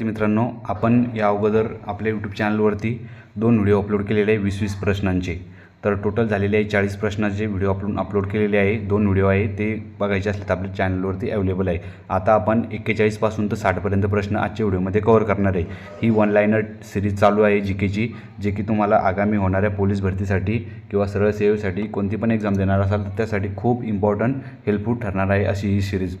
मित्रांनो आपण या अगोदर आपल्या यूट्यूब चॅनलवरती दोन व्हिडिओ अपलोड केलेले आहे वीस वीस प्रश्नांचे. तर टोटल झालेले आहे चाळीस प्रश्नाचे व्हिडिओ अपलोड अपलोड केलेले आहे. दोन व्हिडिओ आहे ते बघायचे असले तर आपल्या चॅनलवरती अवेलेबल आहे. आता आपण एक्केचाळीसपासून तर साठपर्यंत प्रश्न आजच्या व्हिडिओमध्ये कव्हर करणार आहे. ही वन लाईनर सिरीज चालू आहे जी केची जे की तुम्हाला आगामी होणाऱ्या पोलीस भरतीसाठी किंवा सरळ सेवेसाठी कोणती पण एक्झाम देणार असाल तर त्यासाठी खूप इम्पॉर्टंट हेल्पफुल ठरणार आहे अशी ही सिरीज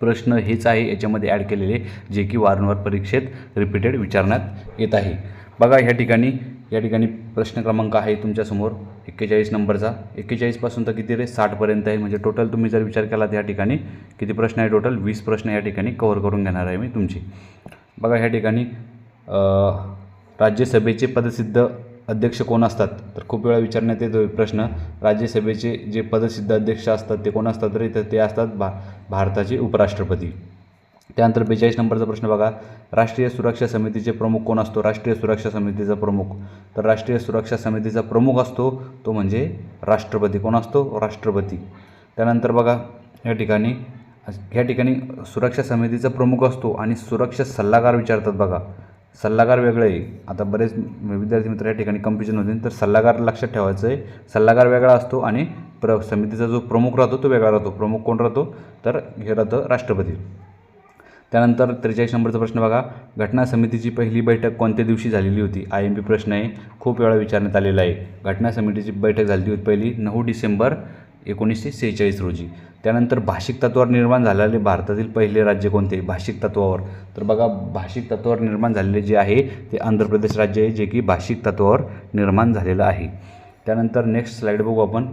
प्रश्न हेच आहे याच्यामध्ये ॲड केलेले जे की वारंवार परीक्षेत रिपीटेड विचारण्यात येत आहे. बघा ह्या ठिकाणी या ठिकाणी प्रश्न क्रमांक आहे तुमच्यासमोर एक्केचाळीस नंबरचा. एक्केचाळीसपासून तर किती रे? साठपर्यंत आहे. म्हणजे टोटल तुम्ही जर विचार केला तर या ठिकाणी किती प्रश्न आहे टोटल वीस प्रश्न या ठिकाणी कव्हर करून घेणार आहे मी तुमचे. बघा ह्या ठिकाणी राज्यसभेचे पदसिद्ध अध्यक्ष कोण असतात? तर खूप वेळा विचारण्यात येतो प्रश्न. राज्यसभेचे जे पदसिद्ध अध्यक्ष असतात ते कोण असतात? तर इथं ते असतात भा भारताचे उपराष्ट्रपती. त्यानंतर बेचाळीस नंबरचा प्रश्न बघा. राष्ट्रीय सुरक्षा समितीचे प्रमुख कोण असतो? राष्ट्रीय सुरक्षा समितीचा प्रमुख. तर राष्ट्रीय सुरक्षा समितीचा प्रमुख असतो तो म्हणजे राष्ट्रपती. कोण असतो? राष्ट्रपती. त्यानंतर बघा या ठिकाणी ह्या ठिकाणी सुरक्षा समितीचा प्रमुख असतो आणि सुरक्षा सल्लागार विचारतात बघा. सल्लागार वेगळं आहे. आता बरेच विद्यार्थी मित्र या ठिकाणी कन्फ्युजन होते. तर सल्लागार लक्षात ठेवायचं आहे. सल्लागार वेगळा असतो आणि प्र समितीचा जो प्रमुख राहतो तो वेगळा राहतो. प्रमुख कोण राहतो? तर हे राहतं राष्ट्रपती. त्यानंतर त्रेचाळीस नंबरचा प्रश्न बघा. घटना समितीची पहिली बैठक कोणत्या दिवशी झालेली होती? आय एम पी प्रश्न आहे. खूप वेळा विचारण्यात आलेला आहे. घटना समितीची बैठक झाली होती पहिली नऊ डिसेंबर एकोणीसशे सेहेचाळीस रोजी. त्यानंतर भाषिक तत्वावर निर्माण झालेले भारतातील पहिले राज्य कोणते? भाषिक तत्वावर तर बघा भाषिक तत्वावर निर्माण झालेले जे आहे ते आंध्र प्रदेश राज्य आहे जे की भाषिक तत्वावर निर्माण झालेलं आहे. त्यानंतर नेक्स्ट स्लाईड बघू आपण.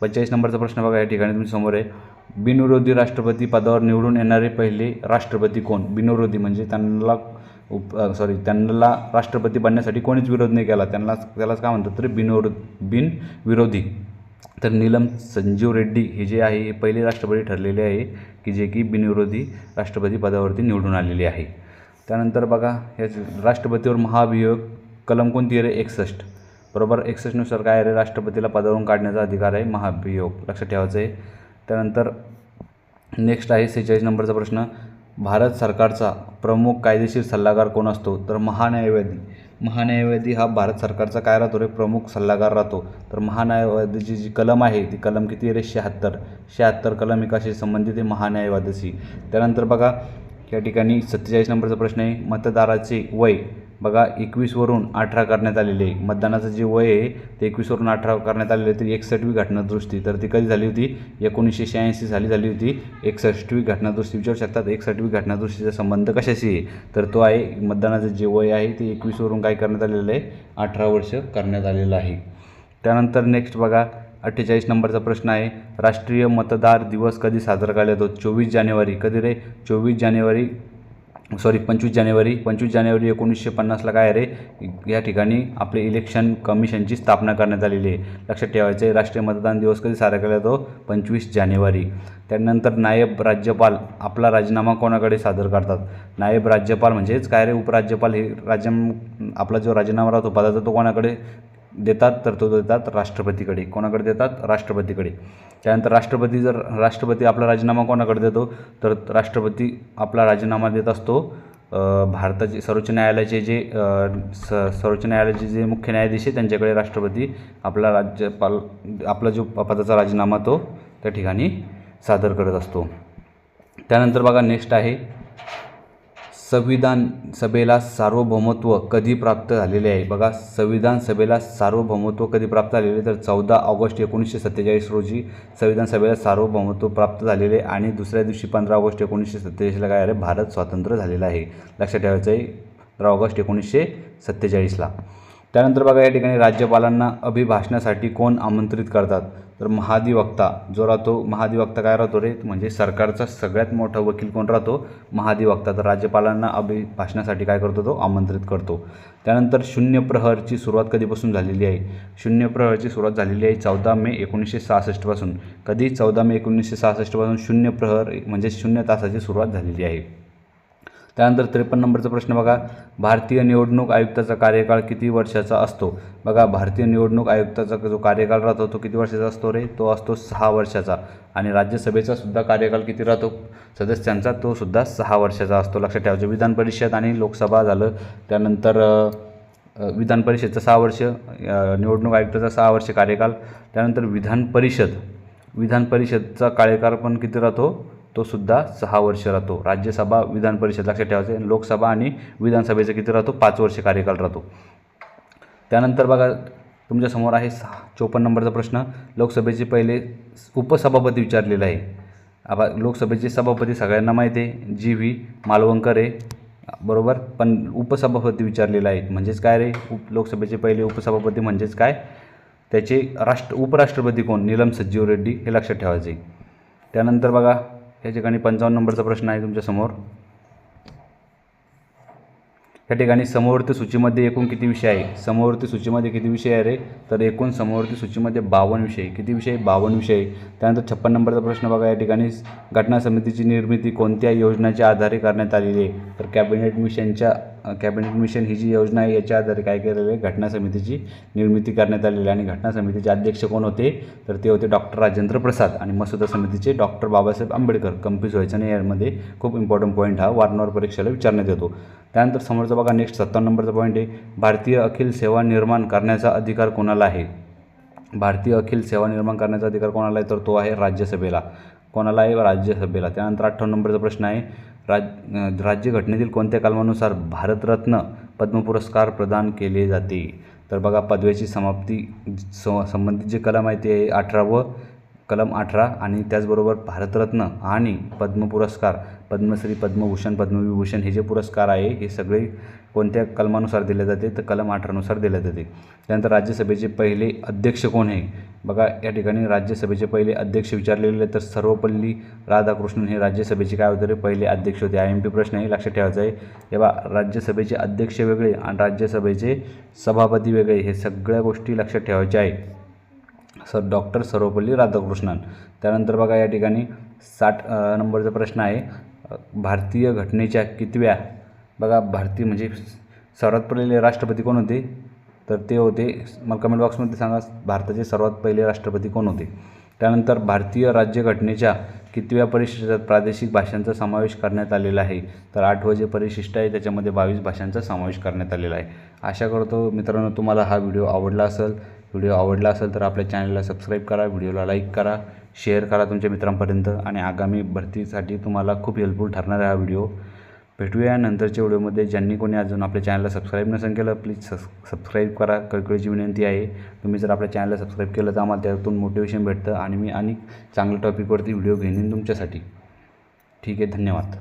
पंचेचाळीस नंबरचा प्रश्न बघा या ठिकाणी तुम्ही समोर आहे. बिनविरोधी राष्ट्रपती पदावर निवडून येणारे पहिले राष्ट्रपती कोण? बिनविरोधी म्हणजे त्यांना उप सॉरी त्यांना राष्ट्रपती बनण्यासाठी कोणीच विरोध नाही केला. त्यांना त्यालाच काय म्हणतात तर बिनविरोध बिनविरोधी. तर नीलम संजीव रेड्डी हे जे आहे हे पहिले राष्ट्रपती ठरलेले आहे की जे की बिनविरोधी राष्ट्रपती पदावरती निवडून आलेले आहे. त्यानंतर बघा या राष्ट्रपतीवर महाभियोग कलम कोणती रे? एकसष्ट. बरोबर? एकसष्टनुसार काय रे? राष्ट्रपतीला पदावरून काढण्याचा अधिकार आहे महाभियोग. लक्षात ठेवायचं आहे. त्यानंतर नेक्स्ट आहे सेहेचाळीस नंबरचा प्रश्न. भारत सरकारचा प्रमुख कायदेशीर सल्लागार कोण असतो? तर महान्यायवादी. महान्यायवादी हा भारत सरकारचा काय राहतो रे? प्रमुख सल्लागार राहतो. तर महान्यायवादीची जी कलम आहे ती कलम किती रे? शहात्तर. शहात्तर कलम एकाशी संबंधित आहे महान्यायवादाशी त्यानंतर बघा या ठिकाणी सत्तेचाळीस नंबरचा प्रश्न आहे. मतदाराचे वय बघा एकवीसवरून अठरा करण्यात आलेले आहे. मतदानाचं जे वय आहे ते एकवीसवरून अठरा करण्यात आलेले आहे. तर एकसष्टवी घटनादुरुस्ती तर ती कधी झाली होती? एकोणीसशे शहाऐंशी साली झाली होती. एकसष्टवी घटनादुरुस्ती विचारू शकतात एकसष्टवी घटनादुरुस्तीचा संबंध कशाशी आहे? तर तो आहे मतदानाचं जे वय आहे ते एकवीसवरून काय करण्यात आलेलं आहे? अठरा वर्ष करण्यात आलेलं आहे. त्यानंतर नेक्स्ट बघा अठ्ठेचाळीस नंबरचा प्रश्न आहे. राष्ट्रीय मतदार दिवस कधी साजरा करण्यात येतो? चोवीस जानेवारी. कधी रे? चोवीस जानेवारी सॉरी पंचवीस जानेवारी पंचवीस जानेवारी एकोणीसशे पन्नासला काय रे? या ठिकाणी आपले इलेक्शन कमिशनची स्थापना करण्यात आलेली आहे. लक्षात ठेवायचं आहे राष्ट्रीय मतदान दिवस कधी साजरा केला जातो? पंचवीस जानेवारी. त्यानंतर नायब राज्यपाल आपला राजीनामा कोणाकडे सादर करतात? नायब राज्यपाल म्हणजेच काय रे? उपराज्यपाल हे राज्य आपला जो राजीनामा राहतो पदाचा तो कोणाकडे देतात? तर तो देतात राष्ट्रपतीकडे. कोणाकडे देतात? राष्ट्रपतीकडे. त्यानंतर राष्ट्रपती जर राष्ट्रपती आपला राजीनामा कोणाकडे देतो तर राष्ट्रपती आपला राजीनामा देत असतो. भारताचे सर्वोच्च न्यायालयाचे जे स सर्वोच्च न्यायालयाचे जे मुख्य न्यायाधीश आहे त्यांच्याकडे राष्ट्रपती आपला राज्यपाल आपला जो पदाचा राजीनामा तो त्या ठिकाणी सादर करत असतो. त्यानंतर बघा नेक्स्ट आहे. संविधान सभेला सार्वभौमत्व कधी प्राप्त झालेले आहे? बघा संविधान सभेला सार्वभौमत्व कधी प्राप्त झालेले तर चौदा ऑगस्ट एकोणीसशे सत्तेचाळीस रोजी संविधान सभेला सार्वभौमत्व प्राप्त झालेले आहे आणि दुसऱ्या दिवशी पंधरा ऑगस्ट एकोणीसशे सत्तेचाळीसला काय आहे भारत स्वातंत्र्य झालेला आहे. लक्षात ठेवायचं आहे पंधरा ऑगस्ट एकोणीसशे सत्तेचाळीसला त्यानंतर बघा या ठिकाणी राज्यपालांना अभिभाषणासाठी कोण आमंत्रित करतात? तर महाधिवक्ता जो राहतो महाधिवक्ता काय राहतो रे? म्हणजे सरकारचा सगळ्यात मोठा वकील कोण राहतो? महाधिवक्ता. तर राज्यपालांना अभिभाषणासाठी काय करतो तो? आमंत्रित करतो. त्यानंतर शून्य प्रहरची सुरुवात कधीपासून झालेली आहे? शून्य प्रहरची सुरुवात झालेली आहे चौदा मे एकोणीसशे सहासष्टपासून कधी? चौदा मे एकोणीसशे सहासष्टपासून शून्य प्रहर म्हणजे शून्य तासाची सुरुवात झालेली आहे. त्यानंतर त्रेपन्न नंबरचा प्रश्न बघा. भारतीय निवडणूक आयुक्ताचा कार्यकाळ किती वर्षाचा असतो? बघा भारतीय निवडणूक आयुक्ताचा जो कार्यकाळ राहतो तो किती वर्षाचा असतो रे? तो असतो सहा वर्षाचा. आणि राज्यसभेचा सुद्धा कार्यकाळ किती राहतो? सदस्यांचा तो सुद्धा सहा वर्षाचा असतो. लक्षात ठेवायचं विधान परिषद आणि लोकसभा झालं त्यानंतर विधान परिषदचं सहा वर्ष निवडणूक आयुक्ताचा सहा वर्ष कार्यकाल त्यानंतर विधान परिषद. विधान परिषदचा कार्यकाळ पण किती राहतो? तो सुद्धा सहा वर्ष राहतो. राज्यसभा विधान परिषद लक्षात ठेवायचं लोकसभा आणि विधानसभेचा किती राहतो? पाच वर्ष कार्यकाल राहतो. त्यानंतर बघा तुमच्यासमोर आहे सहा चोपन्न नंबरचा प्रश्न. लोकसभेचे पहिले उपसभापती विचारलेला आहे. आता लोकसभेचे सभापती सगळ्यांना माहिती आहे. जी व्ही मालवणकर आहे. बरोबर? पण उपसभापती विचारलेला आहे. म्हणजेच काय रे? उप लोकसभेचे पहिले उपसभापती म्हणजेच काय? त्याचे राष्ट्र उपराष्ट्रपती कोण? नीलम सज्जीव रेड्डी हे लक्षात ठेवायचे त्यानंतर बघा या ठिकाणी पंचावन्न नंबरचा प्रश्न आहे तुमच्यासमोर या ठिकाणी समवर्ती सूचीमध्ये एकूण किती विषय आहे? समवर्ती सूचीमध्ये किती विषय आहे रे? तर एकूण समवर्ती सूचीमध्ये बावन्न विषय. किती विषय बावन्न विषय आहे. त्यानंतर छप्पन नंबरचा प्रश्न बघा या ठिकाणी घटना समितीची निर्मिती कोणत्या योजनेच्या आधारे करण्यात आलेली आहे. तर कॅबिनेट मिशनच्या कॅबिनेट मिशन ही जी योजना आहे याच्या आधारे काय केलेलं आहे घटना समितीची निर्मिती करण्यात आलेली आहे आणि घटना समितीचे अध्यक्ष कोण होते तर ते होते डॉक्टर राजेंद्र प्रसाद आणि मसुदा समितीचे डॉक्टर बाबासाहेब आंबेडकर. कम्प्युज व्हायचं नाही यामध्ये खूप इम्पॉर्टंट पॉईंट हा वारंवार परीक्षेला विचारण्यात येतो. त्यानंतर समोरचा बघा नेक्स्ट सत्तावन्न नंबरचा पॉईंट आहे. भारतीय अखिल सेवा निर्माण करण्याचा अधिकार कोणाला आहे? भारतीय अखिल सेवा निर्माण करण्याचा अधिकार कोणाला आहे? तर तो आहे राज्यसभेला. कोणाला आहे? राज्यसभेला. त्यानंतर अठ्ठावन्न नंबरचा प्रश्न आहे. राज राज्यघटनेतील कोणत्या कलमानुसार भारतरत्न पद्म पुरस्कार प्रदान केले जाते? तर बघा पदव्याची समाप्ती स संबंधित जे कलम आहे ते अठरावं. कलम अठरा आणि त्याचबरोबर भारतरत्न आणि पद्म पुरस्कार पद्मश्री पद्मभूषण पद्मविभूषण हे जे पुरस्कार आहे हे सगळे कोणत्या कलमानुसार दिले जाते? तर कलम अठरानुसार दिले जाते. त्यानंतर राज्यसभेचे पहिले अध्यक्ष कोण आहे? बघा या ठिकाणी राज्यसभेचे पहिले अध्यक्ष विचारलेले तर सर्वपल्ली राधाकृष्णन हे राज्यसभेचे काय होते पहिले अध्यक्ष होते. आय एम पी प्रश्न आहे लक्षात ठेवायचा आहे. तेव्हा राज्यसभेचे अध्यक्ष वेगळे आणि राज्यसभेचे सभापती वेगळे हे सगळ्या गोष्टी लक्षात ठेवायच्या आहे सर डॉक्टर सर्वपल्ली राधाकृष्णन. त्यानंतर बघा या ठिकाणी साठ नंबरचा प्रश्न आहे. भारतीय घटनेच्या कितव्या? बघा भारतीय म्हणजे सर्वात पहिले राष्ट्रपती कोण होते? तर ते होते मला कमेंट बॉक्समध्ये सांगा भारताचे सर्वात पहिले राष्ट्रपती कोण होते? त्यानंतर भारतीय राज्यघटनेच्या कितव्या परिशिष्टात प्रादेशिक भाषांचा समावेश करण्यात आलेला आहे? तर आठवं जे परिशिष्ट आहे त्याच्यामध्ये बावीस भाषांचा समावेश करण्यात आलेला आहे. आशा करतो मित्रांनो तुम्हाला हा व्हिडिओ आवडला असेल व्हिडिओ आवडला असेल तर आपल्या चॅनलला सबस्क्राईब करा व्हिडिओला लाईक करा शेअर करा तुमच्या मित्रांपर्यंत आणि आगामी भरतीसाठी तुम्हाला खूप हेल्पफुल ठरणार आहे हा व्हिडिओ. भेटूया नंतरच्या व्हिडिओमध्ये. ज्यांनी कोणी अजून आपल्या चॅनलला सबस्क्राईब नसेल केलं प्लीज सस सबस्क्राईब करा. कळकळीची विनंती आहे तुम्ही जर आपल्या चॅनलला सबस्क्राईब केलं तर आम्हाला त्यातून मोटिवेशन भेटतं आणि मी आणि चांगल्या टॉपिकवरती व्हिडिओ घेईन तुमच्यासाठी. ठीक आहे धन्यवाद.